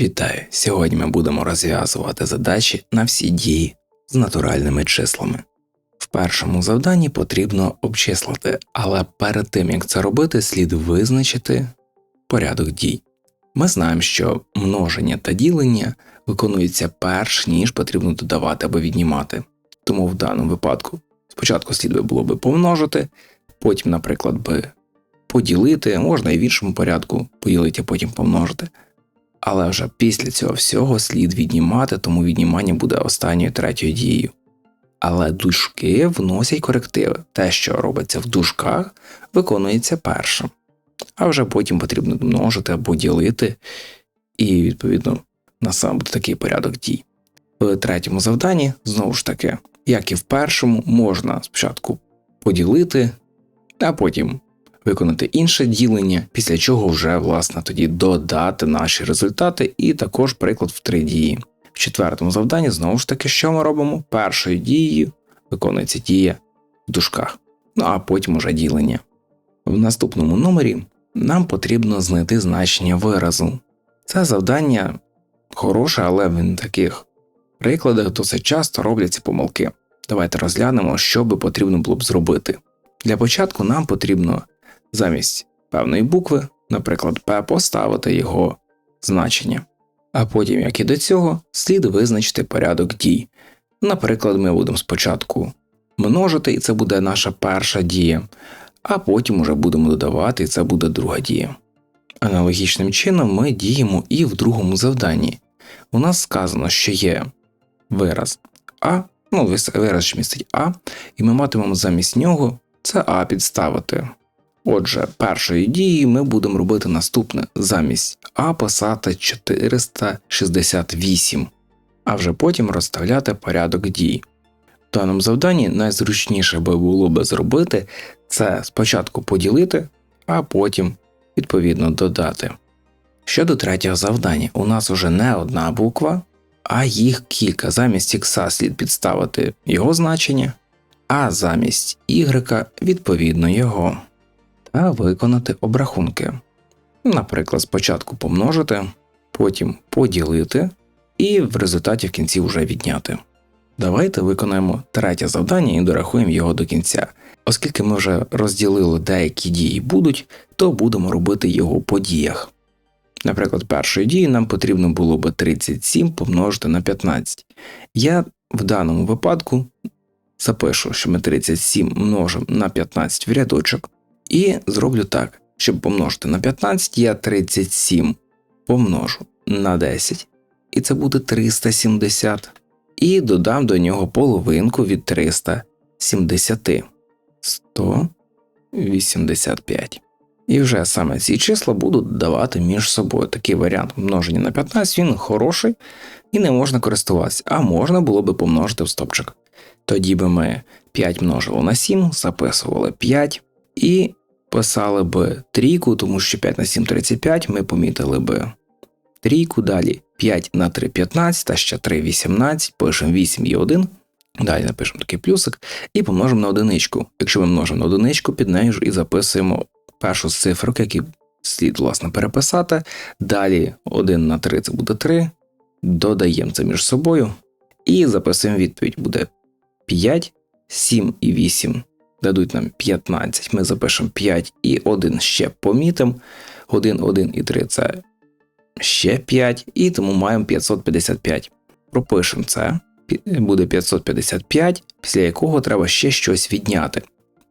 Вітаю! Сьогодні ми будемо розв'язувати задачі на всі дії з натуральними числами. В першому завданні потрібно обчислити, але перед тим як це робити, слід визначити порядок дій. Ми знаємо, що множення та ділення виконуються перш ніж потрібно додавати або віднімати. Тому в даному випадку спочатку слід би було би помножити, потім, наприклад, би поділити, можна і в іншому порядку поділити, а потім помножити. Але вже після цього всього слід віднімати, тому віднімання буде останньою третьою дією. Але дужки вносять корективи. Те, що робиться в дужках, виконується першим. А вже потім потрібно множити або ділити, і, відповідно, на сам буде такий порядок дій. В третьому завданні, знову ж таки, як і в першому, можна спочатку поділити, а потім виконати інше ділення, після чого вже власне тоді додати наші результати, і також приклад в три дії. В четвертому завданні знову ж таки, що ми робимо? Першою дією виконується дія в дужках, ну а потім уже ділення. В наступному номері нам потрібно знайти значення виразу. Це завдання хороше, але в таких прикладах досить часто робляться помилки. Давайте розглянемо, що би потрібно було б зробити. Для початку нам потрібно замість певної букви, наприклад, П, поставити його значення. А потім, як і до цього, слід визначити порядок дій. Наприклад, ми будемо спочатку множити, і це буде наша перша дія, а потім уже будемо додавати, і це буде друга дія. Аналогічним чином ми діємо і в другому завданні. У нас сказано, що є вираз А, ну вираз що містить А, і ми матимемо замість нього це А підставити. Отже, першою дією ми будемо робити наступне замість А писати 468, а вже потім розставляти порядок дій. В даному завданні найзручніше би було би зробити це спочатку поділити, а потім відповідно додати. Щодо третього завдання, у нас уже не одна буква, а їх кілька. Замість ікса слід підставити його значення, а замість y відповідно його та виконати обрахунки. Наприклад, спочатку помножити, потім поділити і в результаті в кінці вже відняти. Давайте виконаємо третє завдання і дорахуємо його до кінця. Оскільки ми вже розділили деякі дії будуть, то будемо робити його по діях. Наприклад, першої дії нам потрібно було би 37 помножити на 15. Я в даному випадку запишу, що ми 37 множимо на 15 в рядочок, і зроблю так, щоб помножити на 15, я 37 помножу на 10, і це буде 370. І додам до нього половинку від 370 185. І вже саме ці числа буду додавати між собою. Такий варіант множення на 15 він хороший і не можна користуватися, а можна було би помножити в стопчик. Тоді би ми 5 множили на 7, записували 5 і писали б трійку, тому що 5 на 7 35, ми помітили б трійку, далі 5 на 3 15, а ще 3 18, пишемо 8 і 1. Далі напишемо такий плюсик і помножимо на одиничку. Якщо ми множимо на одиничку, під нею ж і записуємо першу з цифрок, які слід, власне, переписати. Далі 1 на 3 це буде 3. Додаємо це між собою. І записуємо відповідь: буде 5, 7 і 8 дадуть нам 15, ми запишемо 5 і 1 ще помітимо. 1, 1 і 3 це ще 5, і тому маємо 555. Пропишемо це, буде 555, після якого треба ще щось відняти.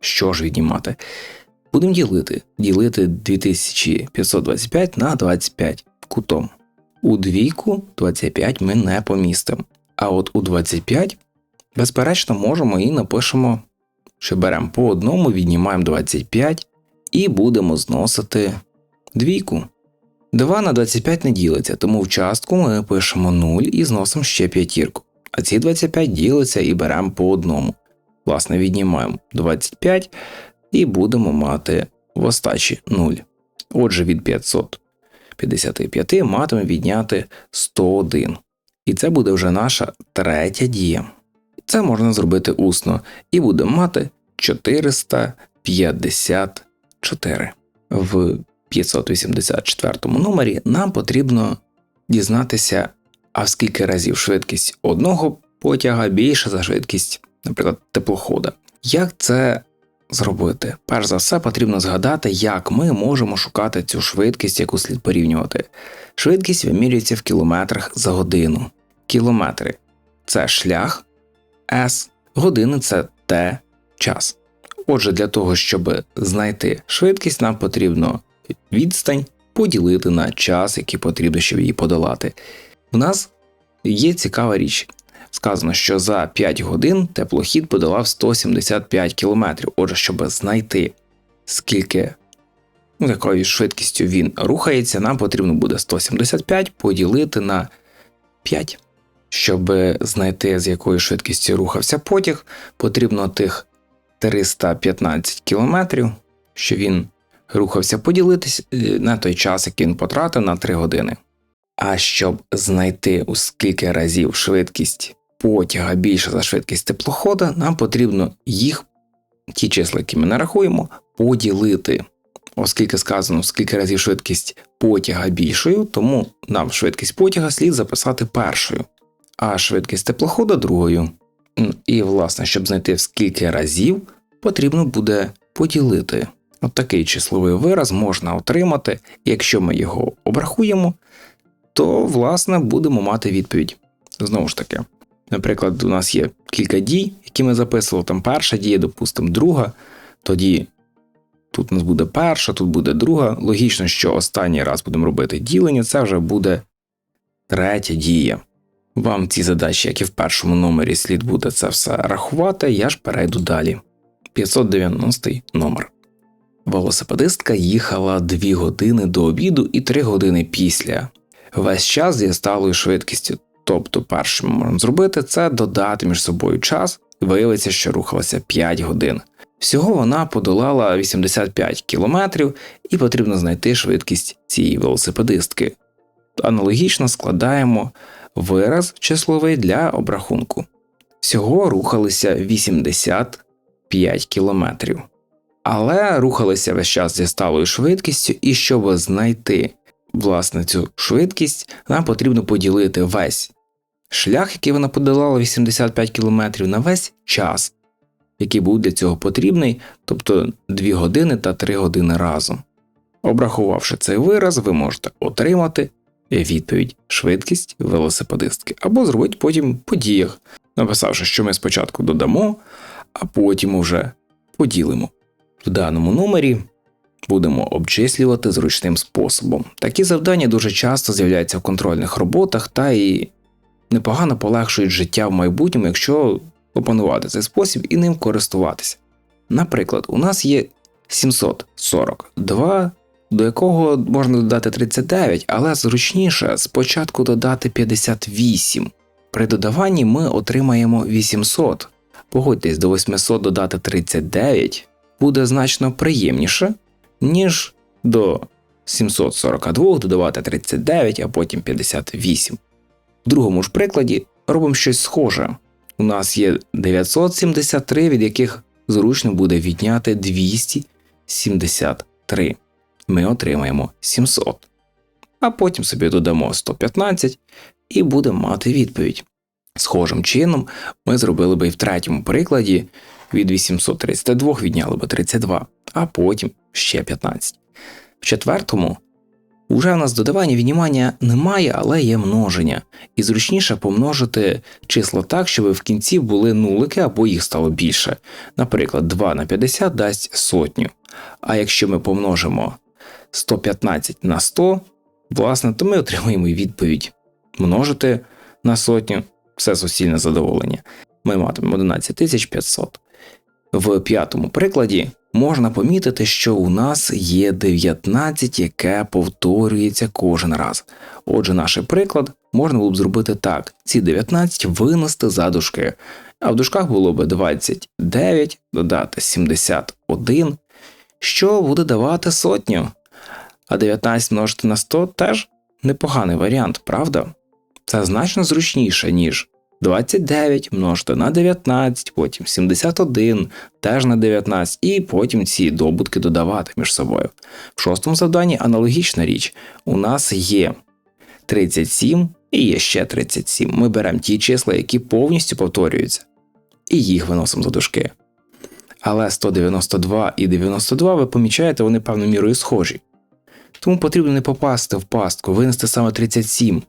Що ж віднімати? Будемо ділити. Ділити 2525 на 25 кутом. У двійку 25 ми не помістимо. А от у 25, безперечно, можемо і напишемо що беремо по одному, віднімаємо 25 і будемо зносити двійку. 2 на 25 не ділиться, тому в частку ми пишемо 0 і зносимо ще п'ятірку. А ці 25 ділиться і беремо по одному. Власне, віднімаємо 25 і будемо мати в остачі 0. Отже, від 555 матимемо відняти 101. І це буде вже наша третя дія. Це можна зробити усно, і будемо мати 454. В 584 номері нам потрібно дізнатися, а в скільки разів швидкість одного потяга більша за швидкість, наприклад, теплохода. Як це зробити? Перш за все, потрібно згадати, як ми можемо шукати цю швидкість, яку слід порівнювати. Швидкість вимірюється в кілометрах за годину. Кілометри це шлях, S, години це T, час. Отже, для того, щоб знайти швидкість, нам потрібно відстань поділити на час, який потрібно, щоб її подолати. У нас є цікава річ. Сказано, що за 5 годин теплохід подолав 175 км. Отже, щоб знайти, скільки ну, якою швидкістю він рухається, нам потрібно буде 175 поділити на 5. Щоб знайти, з якою швидкістю рухався потяг, потрібно тих 315 км, що він рухався поділитись е, на той час, який він потратив на 3 години. А щоб знайти у скільки разів швидкість потяга більша за швидкість теплохода, нам потрібно їх, ті числа, які ми нарахуємо, поділити. Оскільки сказано, скільки разів швидкість потяга більшою, тому нам швидкість потяга слід записати першою, а швидкість теплохода другою. І, власне, щоб знайти скільки разів, потрібно буде поділити. От такий числовий вираз можна отримати, якщо ми його обрахуємо, то, власне, будемо мати відповідь. Знову ж таки, наприклад, у нас є кілька дій, які ми записували, там перша дія, допустимо, друга, тоді тут у нас буде перша, тут буде друга. Логічно, що останній раз будемо робити ділення, це вже буде третя дія. Вам ці задачі, як і в першому номері, слід буде це все рахувати, я ж перейду далі. 590 номер. Велосипедистка їхала 2 години до обіду і 3 години після. Весь час зі сталою швидкістю. Тобто, перше ми можемо зробити це додати між собою час, і виявиться, що рухалася 5 годин. Всього вона подолала 85 кілометрів і потрібно знайти швидкість цієї велосипедистки. Аналогічно складаємо вираз числовий для обрахунку. Всього рухалися 85 кілометрів. Але рухалися весь час зі сталою швидкістю, і щоб знайти власне цю швидкість, нам потрібно поділити весь шлях, який вона подолала 85 км, на весь час, який був для цього потрібний, тобто 2 години та 3 години разом. Обрахувавши цей вираз, ви можете отримати відповідь швидкість велосипедистки, або зробити потім по діях, написавши, що ми спочатку додамо, а потім уже поділимо. В даному номері будемо обчислювати зручним способом. Такі завдання дуже часто з'являються в контрольних роботах та і непогано полегшують життя в майбутньому, якщо опанувати цей спосіб і ним користуватися. Наприклад, у нас є 742, до якого можна додати 39, але зручніше спочатку додати 58. При додаванні ми отримаємо 800. Погодьтесь, до 800 додати 39 буде значно приємніше, ніж до 742 додавати 39, а потім 58. В другому ж прикладі робимо щось схоже. У нас є 973, від яких зручно буде відняти 273. Ми отримаємо 700. А потім собі додамо 115 і будемо мати відповідь. Схожим чином ми зробили би і в третьому прикладі від 832 відняли би 32, а потім ще 15. В четвертому уже у нас додавання віднімання немає, але є множення, і зручніше помножити числа так, щоб в кінці були нулики або їх стало більше. Наприклад, 2 на 50 дасть сотню. А якщо ми помножимо 115 на 100, власне, то ми отримаємо відповідь множити на сотню все суцільне задоволення. Ми матимемо 11500. В п'ятому прикладі можна помітити, що у нас є 19, яке повторюється кожен раз. Отже, наш приклад можна було б зробити так: ці 19 винести за дужки, а в дужках було б 29, додати 71, що буде давати сотню. А 19 множити на 100 теж непоганий варіант, правда? Це значно зручніше, ніж 29 множити на 19, потім 71 теж на 19, і потім ці добутки додавати між собою. В шостому завданні аналогічна річ. У нас є 37 і є ще 37. Ми беремо ті числа, які повністю повторюються, і їх виносимо за дужки. Але 192 і 92, ви помічаєте, вони певною мірою схожі. Тому потрібно не попасти в пастку, винести саме 37,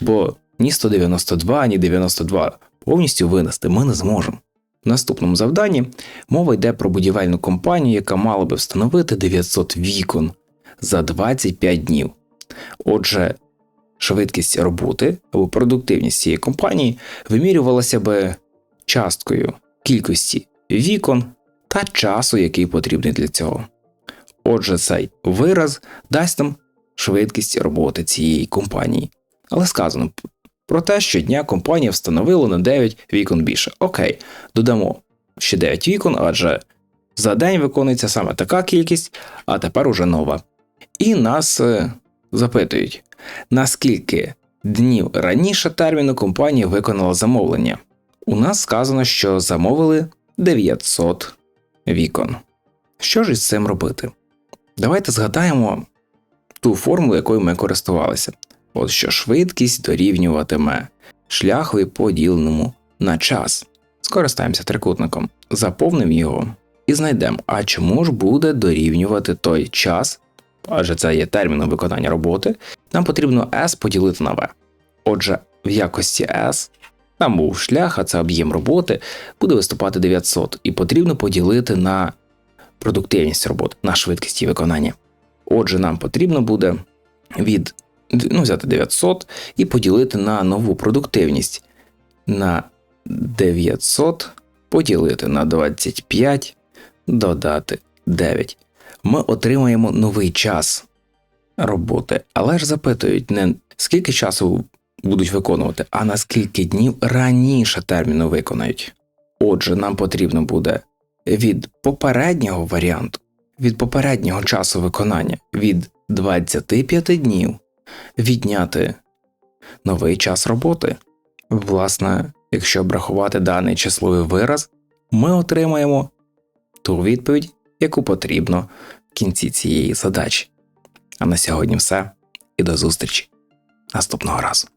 бо ні 192, ні 92 повністю винести ми не зможемо. В наступному завданні мова йде про будівельну компанію, яка мала би встановити 900 вікон за 25 днів. Отже, швидкість роботи або продуктивність цієї компанії вимірювалася би часткою кількості вікон та часу, який потрібний для цього. Отже, цей вираз дасть нам швидкість роботи цієї компанії. Але сказано про те, що дня компанія встановила на 9 вікон більше. Окей, додамо ще 9 вікон, адже за день виконується саме така кількість, а тепер уже нова. І нас е, запитують, наскільки днів раніше терміну компанія виконала замовлення. У нас сказано, що замовили 900 вікон. Що ж із цим робити? Давайте згадаємо ту формулу, якою ми користувалися. От що швидкість дорівнюватиме шляхові поділеному на час. Скористаємося трикутником, заповнимо його і знайдемо, а чому ж буде дорівнювати той час, адже це є терміном виконання роботи, нам потрібно S поділити на V. Отже, в якості S там був шлях, а це об'єм роботи, буде виступати 900, і потрібно поділити на продуктивність роботи, на швидкість її виконання. Отже, нам потрібно буде від ну, взяти 900 і поділити на нову продуктивність. На 900 поділити на 25, додати 9. Ми отримаємо новий час роботи, але ж запитують не скільки часу будуть виконувати, а на скільки днів раніше терміну виконають. Отже, нам потрібно буде від попереднього варіанту, від попереднього часу виконання від 25 днів відняти новий час роботи. Власне, якщо обрахувати даний числовий вираз, ми отримаємо ту відповідь, яку потрібно в кінці цієї задачі. А на сьогодні все і до зустрічі наступного разу.